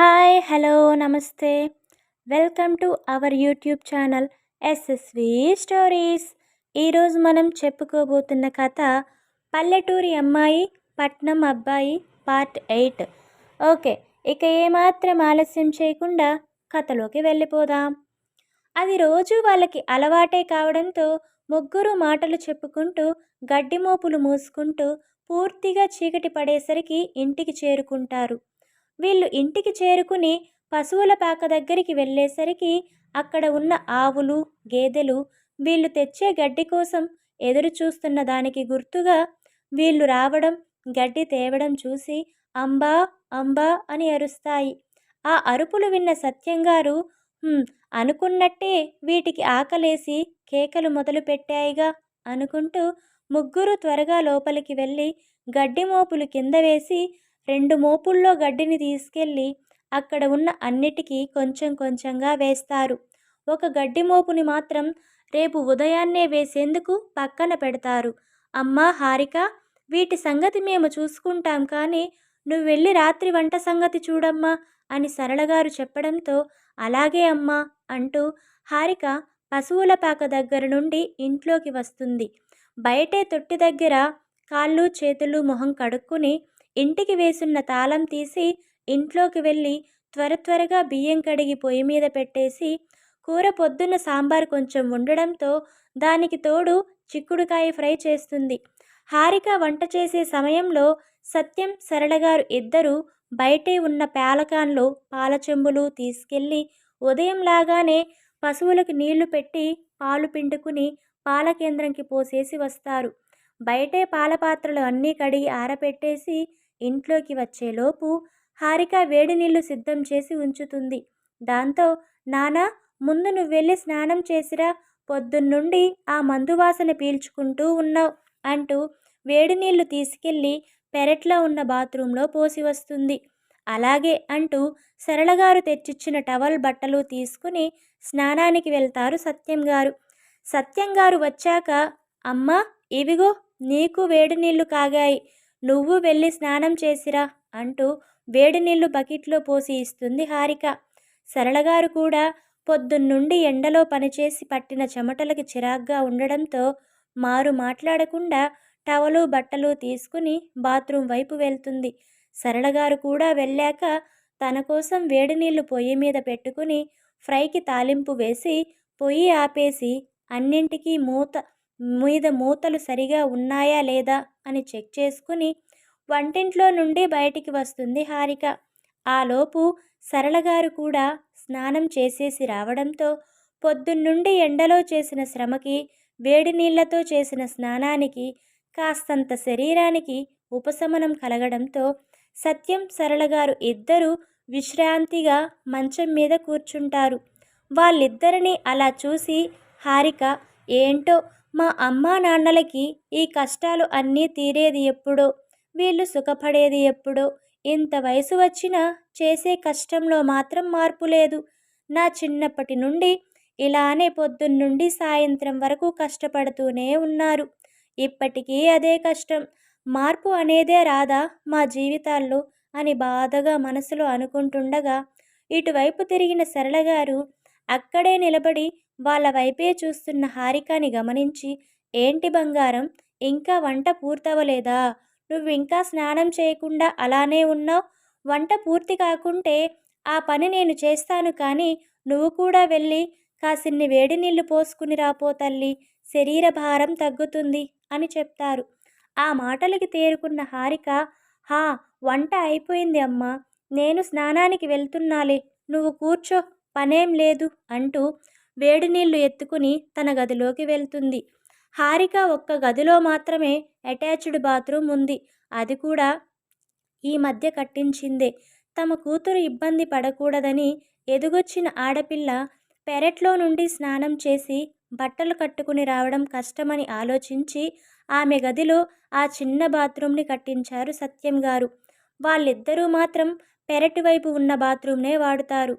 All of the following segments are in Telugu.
హాయ్ హలో నమస్తే welcome to our YouTube channel SSV stories ఈరోజు మనం చెప్పుకోబోతున్న కథ పల్లెటూరి అమ్మాయి పట్నం అబ్బాయి పార్ట్ ఎయిట్ ఓకే ఇక ఏమాత్రం ఆలస్యం చేయకుండా కథలోకి వెళ్ళిపోదాం. అది రోజు వాళ్ళకి అలవాటే కావడంతో ముగ్గురు మాటలు చెప్పుకుంటూ గడ్డి మోపులు మూసుకుంటూ పూర్తిగా చీకటి పడేసరికి ఇంటికి చేరుకుంటారు. వీళ్ళు ఇంటికి చేరుకుని పశువుల పాక దగ్గరికి వెళ్ళేసరికి అక్కడ ఉన్న ఆవులు గేదెలు వీళ్ళు తెచ్చే గడ్డి కోసం ఎదురు చూస్తున్న దానికి గుర్తుగా వీళ్ళు రావడం గడ్డి తేవడం చూసి అంబా అంబా అని అరుస్తాయి. ఆ అరుపులు విన్న సత్యంగారు అనుకున్నట్టే వీటికి ఆకలేసి కేకలు మొదలుపెట్టాయిగా అనుకుంటూ ముగ్గురు త్వరగా లోపలికి వెళ్ళి గడ్డి మోపులు కింద వేసి రెండు మోపుల్లో గడ్డిని తీసుకెళ్ళి అక్కడ ఉన్న అన్నిటికీ కొంచెం కొంచెంగా వేస్తారు. ఒక గడ్డి మోపుని మాత్రం రేపు ఉదయాన్నే వేసేందుకు పక్కన పెడతారు. అమ్మా హారిక వీటి సంగతి మేము చూసుకుంటాం కానీ నువ్వు వెళ్ళి రాత్రి వంట సంగతి చూడమ్మా అని సరళగారు చెప్పడంతో అలాగే అమ్మా అంటూ హారిక పశువుల పాక దగ్గర నుండి ఇంట్లోకి వస్తుంది. బయటే తొట్టి దగ్గర కాళ్ళు చేతులు మొహం కడుక్కుని ఇంటికి వేసున్న తాళం తీసి ఇంట్లోకి వెళ్ళి త్వర త్వరగా బియ్యం కడిగి పొయ్యి మీద పెట్టేసి కూర పొద్దున్న సాంబార్ కొంచెం ఉండడంతో దానికి తోడు చిక్కుడుకాయ ఫ్రై చేస్తుంది. హారిక వంట చేసే సమయంలో సత్యం సరళగారు ఇద్దరు బయటే ఉన్న పాలకాన్లో పాల చెంబులు తీసుకెళ్ళి ఉదయం లాగానే పశువులకు నీళ్ళు పెట్టి పాలు పిండుకుని పాల కేంద్రంకి పోసేసి వస్తారు. బయటే పాల పాత్రలు అన్నీ కడిగి ఆరపెట్టేసి ఇంట్లోకి వచ్చేలోపు హారిక వేడి నీళ్ళు సిద్ధం చేసి ఉంచుతుంది. దాంతో నానా ముందు నువ్వు వెళ్ళి స్నానం చేసిరా పొద్దున్నుండి ఆ మందు వాసన పీల్చుకుంటూ ఉన్నావు అంటూ వేడి నీళ్ళు తీసుకెళ్ళి పెరట్లో ఉన్న బాత్రూంలో పోసి వస్తుంది. అలాగే అంటూ సరళగారు తెచ్చిచ్చిన టవల్ బట్టలు తీసుకుని స్నానానికి వెళ్తారు సత్యం గారు. సత్యం గారు వచ్చాక అమ్మ ఇవిగో నీకు వేడి నీళ్ళు కాగాయి. నువ్వు వెళ్ళి స్నానం చేసిరా అంటూ వేడి నీళ్ళు బకెట్లో పోసి ఇస్తుంది హారిక. సరళగారు కూడా పొద్దున్నుండి ఎండలో పనిచేసి పట్టిన చెమటలకి చిరాగ్గా ఉండడంతో మారు మాట్లాడకుండా టవలు బట్టలు తీసుకుని బాత్రూం వైపు వెళ్తుంది. సరళగారు కూడా వెళ్ళాక తన కోసం వేడి నీళ్ళు పొయ్యి మీద పెట్టుకుని ఫ్రైకి తాలింపు వేసి పొయ్యి ఆపేసి అన్నింటికీ మూత మీద మూతలు సరిగా ఉన్నాయా లేదా అని చెక్ చేసుకుని వంటింట్లో నుండి బయటికి వస్తుంది హారిక. ఆలోపు సరళగారు కూడా స్నానం చేసేసి రావడంతో పొద్దున్నుండి ఎండలో చేసిన శ్రమకి వేడి నీళ్ళతో చేసిన స్నానానికి కాస్తంత శరీరానికి ఉపశమనం కలగడంతో సత్యం సరళగారు ఇద్దరూ విశ్రాంతిగా మంచం మీద కూర్చుంటారు. వాళ్ళిద్దరిని అలా చూసి హారిక ఏంటో మా అమ్మా నాన్నలకి ఈ కష్టాలు అన్నీ తీరేది ఎప్పుడో? వీళ్ళు సుఖపడేది ఎప్పుడో? ఇంత వయసు వచ్చినా చేసే కష్టంలో మాత్రం మార్పు లేదు. నా చిన్నప్పటి నుండి ఇలానే పొద్దున్నుండి సాయంత్రం వరకు కష్టపడుతూనే ఉన్నారు. ఇప్పటికీ అదే కష్టం. మార్పు అనేదే రాదా మా జీవితాల్లో అని బాధగా మనసులో అనుకుంటుండగా ఇటువైపు తిరిగిన సరళగారు అక్కడే నిలబడి వాళ్ళ వైపే చూస్తున్న హారికని గమనించి ఏంటి బంగారం? ఇంకా వంట పూర్తవలేదా? నువ్వు ఇంకా స్నానం చేయకుండా అలానే ఉన్నావు? వంట పూర్తి కాకుంటే ఆ పని నేను చేస్తాను కానీ నువ్వు కూడా వెళ్ళి కాసిన్ని వేడి నీళ్ళు పోసుకుని రాపో తల్లి. శరీర భారం తగ్గుతుంది అని చెప్తారు. ఆ మాటలకి తేరుకున్న హారిక హా వంట అయిపోయింది అమ్మా. నేను స్నానానికి వెళ్తున్నాలే. నువ్వు కూర్చో. పనేం లేదు అంటూ వేడి నీళ్ళు ఎత్తుకుని తన గదిలోకి వెళ్తుంది. హారిక ఒక్క గదిలో మాత్రమే అటాచ్డ్ బాత్రూమ్ ఉంది. అది కూడా ఈ మధ్య కట్టించిందే. తమ కూతురు ఇబ్బంది పడకూడదని ఎదుగొచ్చిన ఆడపిల్ల పెరట్లో నుండి స్నానం చేసి బట్టలు కట్టుకుని రావడం కష్టమని ఆలోచించి ఆమె గదిలో ఆ చిన్న బాత్రూమ్ని కట్టించారు సత్యం గారు. వాళ్ళిద్దరూ మాత్రం పెరటి వైపు ఉన్న బాత్రూమ్నే వాడుతారు.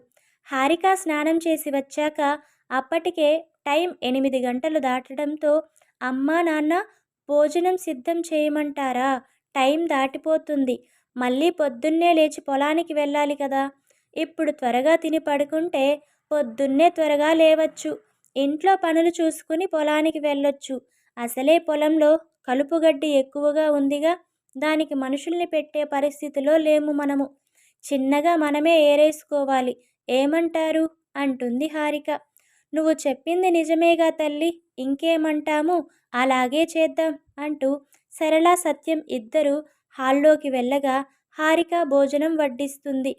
హారిక స్నానం చేసి వచ్చాక అప్పటికే టైం ఎనిమిది గంటలు దాటడంతో అమ్మా నాన్న భోజనం సిద్ధం చేయమంటారా? టైం దాటిపోతుంది. మళ్ళీ పొద్దున్నే లేచి పొలానికి వెళ్ళాలి కదా. ఇప్పుడు త్వరగా తిని పడుకుంటే పొద్దున్నే త్వరగా లేవచ్చు. ఇంట్లో పనులు చూసుకుని పొలానికి వెళ్ళొచ్చు. అసలే పొలంలో కలుపుగడ్డి ఎక్కువగా ఉందిగా. దానికి మనుషుల్ని పెట్టే పరిస్థితిలో లేము మనము. చిన్నగా మనమే ఏరేసుకోవాలి. ఏమంటారు? అంటుంది హారిక. నువ్వు చెప్పింది నిజమేగా తల్లి. ఇంకేమంటాము? అలాగే చేద్దాం అంటూ సరళ సత్యం ఇద్దరు హాల్లోకి వెళ్ళగా హారిక భోజనం వడ్డిస్తుంది.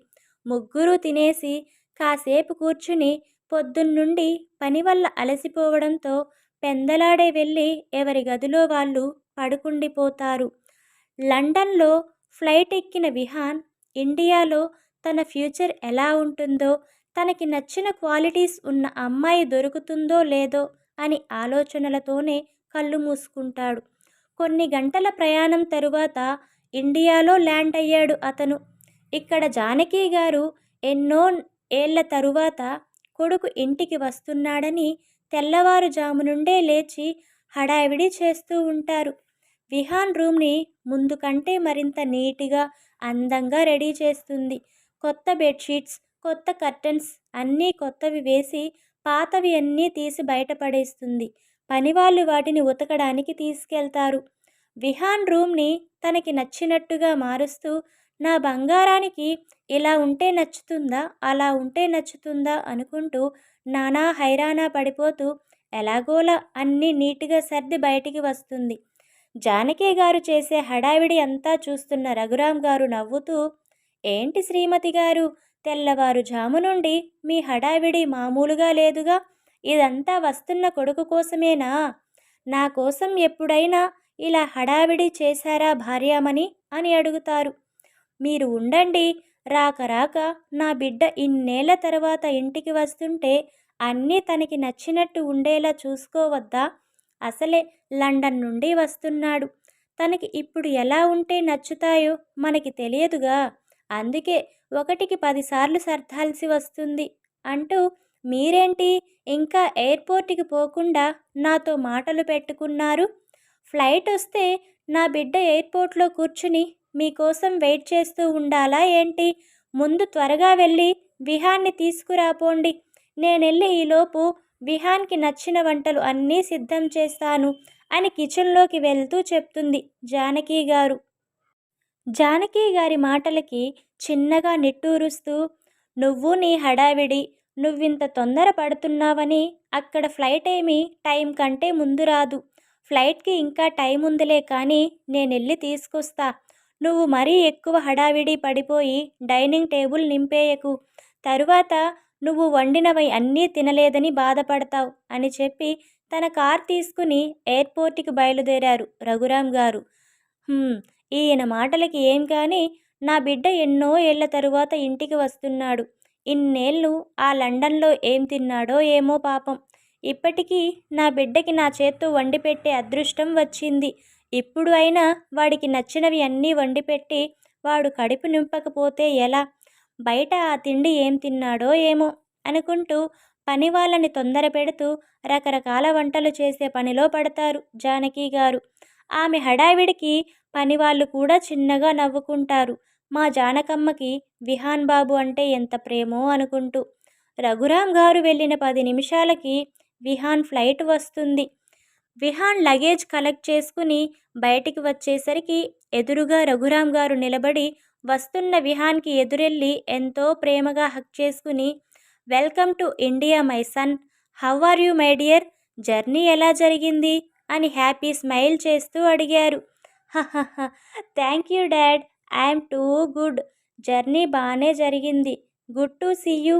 ముగ్గురు తినేసి కాసేపు కూర్చుని పొద్దున్నుండి పని వల్ల అలసిపోవడంతో పెందలాడే వెళ్ళి ఎవరి గదిలో వాళ్ళు పడుకుండిపోతారు. లండన్లో ఫ్లైట్ ఎక్కిన విహాన్ ఇండియాలో తన ఫ్యూచర్ ఎలా ఉంటుందో తనకి నచ్చిన క్వాలిటీస్ ఉన్న అమ్మాయి దొరుకుతుందో లేదో అని ఆలోచనలతోనే కళ్ళు మూసుకుంటాడు. కొన్ని గంటల ప్రయాణం తరువాత ఇండియాలో ల్యాండ్ అయ్యాడు అతను. ఇక్కడ జానకి గారు ఎన్నో ఏళ్ళ తరువాత కొడుకు ఇంటికి వస్తున్నాడని తెల్లవారుజాము నుండే లేచి హడావిడి చేస్తూ ఉంటారు. విహాన్ రూమ్ని ముందు కంటే మరింత నీట్గా అందంగా రెడీ చేస్తుంది. కొత్త బెడ్షీట్స్ కొత్త కర్టన్స్ అన్నీ కొత్తవి వేసి పాతవి అన్నీ తీసి బయటపడేస్తుంది. పనివాళ్ళు వాటిని ఉతకడానికి తీసుకెళ్తారు. విహాన్ రూమ్ని తనకి నచ్చినట్టుగా మారుస్తూ నా బంగారానికి ఇలా ఉంటే నచ్చుతుందా అలా ఉంటే నచ్చుతుందా అనుకుంటూ నానా హైరానా పడిపోతూ ఎలాగోలా అన్నీ నీట్గా సర్ది బయటికి వస్తుంది. జానకి గారు చేసే హడావిడి అంతా చూస్తున్న రఘురాం గారు నవ్వుతూ ఏంటి శ్రీమతి గారు తెల్లవారుజాము నుండి మీ హడావిడి మామూలుగా లేదుగా. ఇదంతా వస్తున్న కొడుకు కోసమేనా? నా కోసం ఎప్పుడైనా ఇలా హడావిడి చేశారా భార్యామని అని అడుగుతారు. మీరు ఉండండి. రాక రాక నా బిడ్డ ఇన్నేళ్ళ తర్వాత ఇంటికి వస్తుంటే అన్నీ తనకి నచ్చినట్టు ఉండేలా చూసుకోవద్దా? అసలే లండన్ నుండి వస్తున్నాడు. తనకి ఇప్పుడు ఎలా ఉంటే నచ్చుతాయో మనకి తెలియదుగా. అందుకే ఒకటికి పదిసార్లు సర్దాల్సి వస్తుంది. అంటూ మీరేంటి? ఇంకా ఎయిర్పోర్ట్కి పోకుండా నాతో మాటలు పెట్టుకున్నారు? ఫ్లైట్ వస్తే నా బిడ్డ ఎయిర్పోర్ట్లో కూర్చుని మీకోసం వెయిట్ చేస్తూ ఉండాలా ఏంటి? ముందు త్వరగా వెళ్ళి విహాన్ని తీసుకురాపోండి. నేనెళ్ళి ఈలోపు విహాన్కి నచ్చిన వంటలు అన్నీ సిద్ధం చేస్తాను అని కిచెన్లోకి వెళ్తూ చెప్తుంది జానకి గారు. జానకి గారి మాటలకి చిన్నగా నిట్టూరుస్తూ నువ్వు నీ హడావిడి నువ్వింత తొందర పడుతున్నావని అక్కడ ఫ్లైట్ ఏమి టైం కంటే ముందు రాదు. ఫ్లైట్కి ఇంకా టైం ఉందిలే కానీ నేనెళ్ళి తీసుకొస్తా. నువ్వు మరీ ఎక్కువ హడావిడి పడిపోయి డైనింగ్ టేబుల్ నింపేయకు. తరువాత నువ్వు వండినవి అన్నీ తినలేదని బాధపడతావు అని చెప్పి తన కార్ తీసుకుని ఎయిర్పోర్ట్కి బయలుదేరారు రఘురామ్ గారు. ఈయన మాటలకి ఏం కానీ నా బిడ్డ ఎన్నో ఏళ్ళ తరువాత ఇంటికి వస్తున్నాడు. ఇన్నేళ్ళు ఆ లండన్లో ఏం తిన్నాడో ఏమో పాపం. ఇప్పటికీ నా బిడ్డకి నా చేత్తో వండి పెట్టే అదృష్టం వచ్చింది. ఇప్పుడు అయినా వాడికి నచ్చినవి అన్నీ వండి పెట్టి వాడు కడుపు నింపకపోతే ఎలా? బయట ఆ తిండి ఏం తిన్నాడో ఏమో అనుకుంటూ పని వాళ్ళని తొందర పెడుతూ రకరకాల వంటలు చేసే పనిలో పడతారు జానకి గారు. ఆమె హడావిడికి పనివాళ్ళు కూడా చిన్నగా నవ్వుకుంటారు. మా జానకమ్మకి విహాన్ బాబు అంటే ఎంత ప్రేమో అనుకుంటూ. రఘురాం గారు వెళ్ళిన పది నిమిషాలకి విహాన్ ఫ్లైట్ వస్తుంది. విహాన్ లగేజ్ కలెక్ట్ చేసుకుని బయటికి వచ్చేసరికి ఎదురుగా రఘురాం గారు నిలబడి వస్తున్న విహాన్కి ఎదురెళ్ళి ఎంతో ప్రేమగా హక్ చేసుకుని welcome to India my son. How are you my dear? Journey ఎలా జరిగింది? అని హ్యాపీ స్మైల్ చేస్తూ అడిగారు. Thank you dad. I'm too good. Journey బాగానే జరిగింది. Good to see you.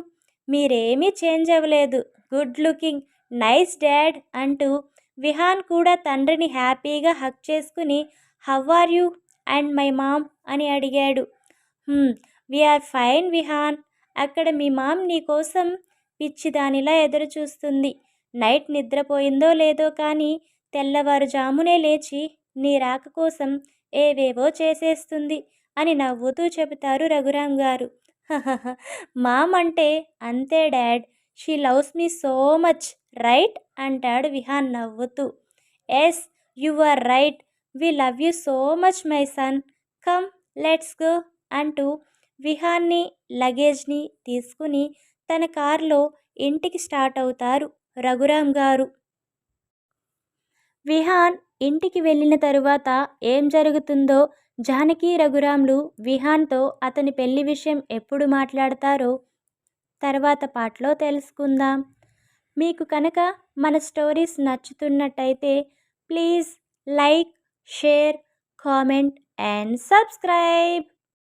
మీరేమీ చేంజ్ అవ్వలేదు. Good looking. నైస్ డాడ్ అంటూ విహాన్ కూడా తండ్రిని హ్యాపీగా హక్ చేసుకుని how are you and my mom అని అడిగాడు. We're fine Vihaan. అక్కడ మీ మామ్ నీకోసం పిచ్చిదానిలా ఎదురు చూస్తుంది నైట్ నిద్రపోయిందో లేదో కానీ తెల్లవారుజామునే లేచి నీ రాక కోసం ఏవేవో చేసేస్తుంది అని నవ్వుతూ చెబుతారు రఘురామ్ గారు మామ్ అంటే అంతే dad she loves me so much right? అంటాడు విహాన్ నవ్వుతూ. Yes you are right we love you so much my son come let's go అంటూ విహాన్ని లగేజ్ని తీసుకుని తన కారులో ఇంటికి స్టార్ట్ అవుతారు రఘురామ్ గారు విహాన్ ఇంటికి వెళ్ళిన తరువాత ఏం జరుగుతుందో జానకి రఘురామ్లు విహాన్తో అతని పెళ్ళి విషయం ఎప్పుడు మాట్లాడతారో తర్వాత పాటలో తెలుసుకుందాం. మీకు కనుక మన stories నచ్చుతున్నట్టయితే please like share comment and subscribe.